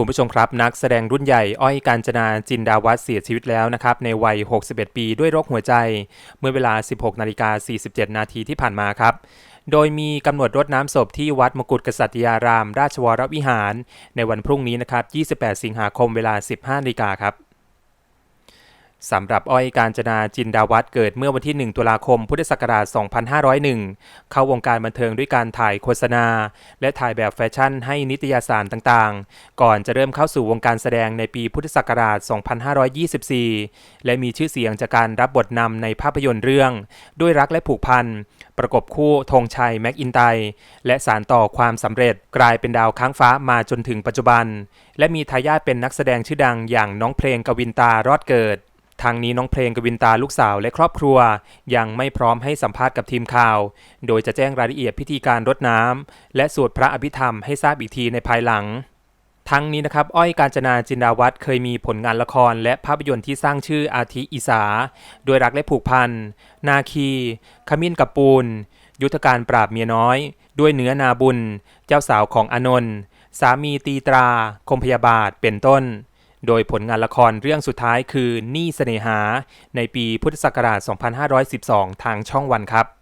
คุณผู้ชมครับนักแสดงรุ่นใหญ่อ้อยการจนาจินดาวัฒน์เสียชีวิตแล้วนะครับในวัย 61 ปีด้วยโรคหัวใจ เมื่อเวลา 16นาฬิกา47 นาทีที่ผ่านมาครับ โดยมีกำหนดรดน้ำศพที่วัดมกุฎกษัตริยาราม ราชวรวิหาร ในวันพรุ่งนี้นะครับ 28 สิงหาคมเวลา 15นาฬิกาครับ สำหรับอ้อยการจนาจินดาวัฒน์เกิดเมื่อวันที่ 1 ตุลาคม พุทธศักราช 2501 เข้าวงการบันเทิงด้วยการถ่ายโฆษณา และถ่ายแบบแฟชั่นให้นิตยสารต่างๆ ก่อนจะเริ่มเข้าสู่วงการแสดงในปีพุทธศักราช 2524 และมีชื่อเสียงจากการรับบทนำในภาพยนตร์เรื่อง ด้วยรักและผูกพัน ประกบคู่ธงชัยแม็กอินไต และสารต่อความสำเร็จกลายเป็นดาวค้างฟ้ามาจนถึงปัจจุบัน และมีทายาทเป็นนักแสดงชื่อดังอย่างน้องเพลงกวินตารอดเกิด ทางนี้น้องเพลงกวินตาลูกสาวและครอบครัว ยังไม่พร้อมให้สัมภาษณ์กับทีมข่าว โดยจะแจ้งรายละเอียดพิธีการรดน้ำและสวดพระอภิธรรมให้ทราบอีกทีในภายหลัง ทั้งนี้นะครับอ้อยการจนาจินดาวัฒน์เคยมีผลงานละครและภาพยนตร์ที่สร้างชื่ออาทิอีสาโดยรักและผูกพัน นาคี ขมิ้นกับปูน ยุทธการปราบเมียน้อย ด้วยเนื้อนาบุญ เจ้าสาวของอนนท์สามีตีตรา คมพยาบาทเป็นต้น โดยผลงานละครเรื่องสุดท้ายคือนี่เสน่หา ในปีพุทธศักราช 2512 ทางช่องวันครับ